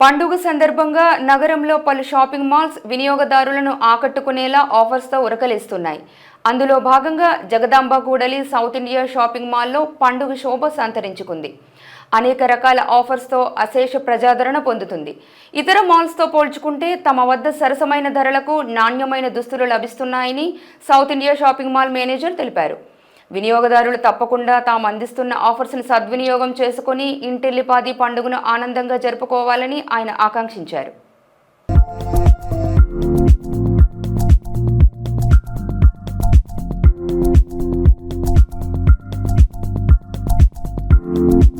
పండుగ సందర్భంగా నగరంలో పలు షాపింగ్ మాల్స్ వినియోగదారులను ఆకట్టుకునేలా ఆఫర్స్తో ఉరకలేస్తున్నాయి. అందులో భాగంగా జగదాంబ కూడలి సౌత్ ఇండియా షాపింగ్ మాల్లో పండుగ శోభ సంతరించుకుంది. అనేక రకాల ఆఫర్స్తో అశేష ప్రజాదరణ పొందుతుంది. ఇతర మాల్స్తో పోల్చుకుంటే తమ వద్ద సరసమైన ధరలకు నాణ్యమైన దుస్తులు లభిస్తున్నాయని South India shopping mall manager తెలిపారు. వినియోగదారులు తప్పకుండా తాము అందిస్తున్న ఆఫర్స్ను సద్వినియోగం చేసుకుని ఇంటిల్లిపాది పండుగను ఆనందంగా జరుపుకోవాలని ఆయన ఆకాంక్షించారు.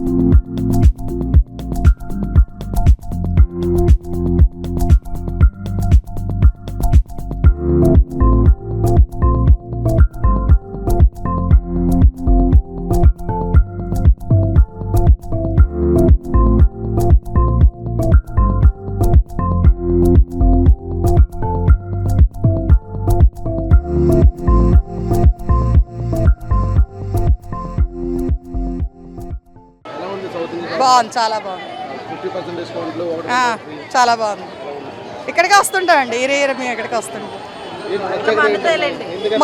ఎలా బాగుంది చాలా బాగుంది. చాలా బాగుంది. ఇక్కడికి వస్తుంటామండి ఇరి ఇరి మేము ఇక్కడికి వస్తుంటాం.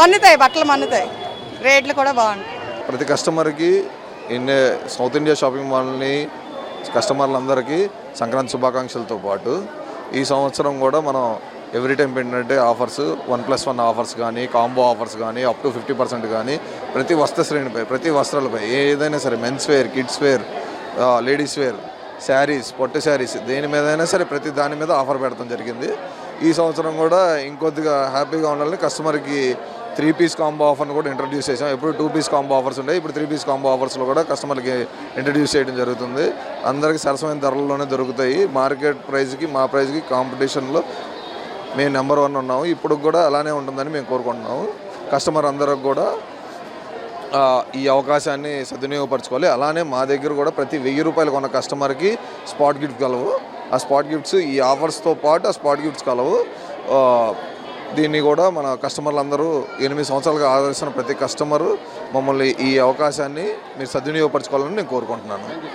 మన్నుతాయి బట్టలు మన్నుతాయి. రేట్లు కూడా బాగుంటాయి. ప్రతి కస్టమర్కి ఇన్ని సౌత్ ఇండియా షాపింగ్ మాల్ని కస్టమర్లందరికీ సంక్రాంతి శుభాకాంక్షలతో పాటు ఈ సంవత్సరం కూడా మనం ఎవ్రీ టైం ఏంటంటే offers one plus one offers కానీ కాంబో ఆఫర్స్ కానీ అప్ టు ఫిఫ్టీ పర్సెంట్ కానీ ప్రతి వస్త్ర శ్రేణిపై ప్రతి వస్త్రాలపై ఏదైనా సరే men's wear kids wear ladies wear saris పొట్టు శారీస్ దేని మీదైనా సరే ప్రతి దాని మీద ఆఫర్ పెడతాం జరిగింది. ఈ సంవత్సరం కూడా ఇంకొద్దిగా హ్యాపీగా ఉండాలని కస్టమర్కి త్రీ పీస్ కాంబో ఆఫర్ని కూడా ఇంట్రడ్యూస్ చేసాం ఎప్పుడు టూ పీస్ కాంబో ఆఫర్స్ ఉంటాయి ఇప్పుడు త్రీ పీస్ కాంబో ఆఫర్స్లో కూడా కస్టమర్కి ఇంట్రడ్యూస్ చేయడం జరుగుతుంది. అందరికీ సరసమైన ధరల్లోనే దొరుకుతాయి. మార్కెట్ ప్రైస్కి మా ప్రైస్కి కాంపిటీషన్లో మేము నెంబర్ వన్ ఉన్నాము. ఇప్పుడు కూడా అలానే ఉంటుందని మేము కోరుకుంటున్నాము. కస్టమర్ అందరికి కూడా ఈ అవకాశాన్ని సద్వినియోగపరచుకోవాలి. అలానే మా దగ్గర కూడా ప్రతి వెయ్యి రూపాయలు కొన్న కస్టమర్కి స్పాట్ గిఫ్ట్ కలవు. ఆ స్పాట్ గిఫ్ట్స్ ఈ ఆఫర్స్తో పాటు ఆ స్పాట్ గిఫ్ట్స్ కలవు. దీన్ని కూడా మన కస్టమర్లు అందరూ ఎనిమిది సంవత్సరాలుగా ఆదరిస్తున్న ప్రతి కస్టమరు మమ్మల్ని ఈ అవకాశాన్ని మీరు సద్వినియోగపరచుకోవాలని నేను కోరుకుంటున్నాను.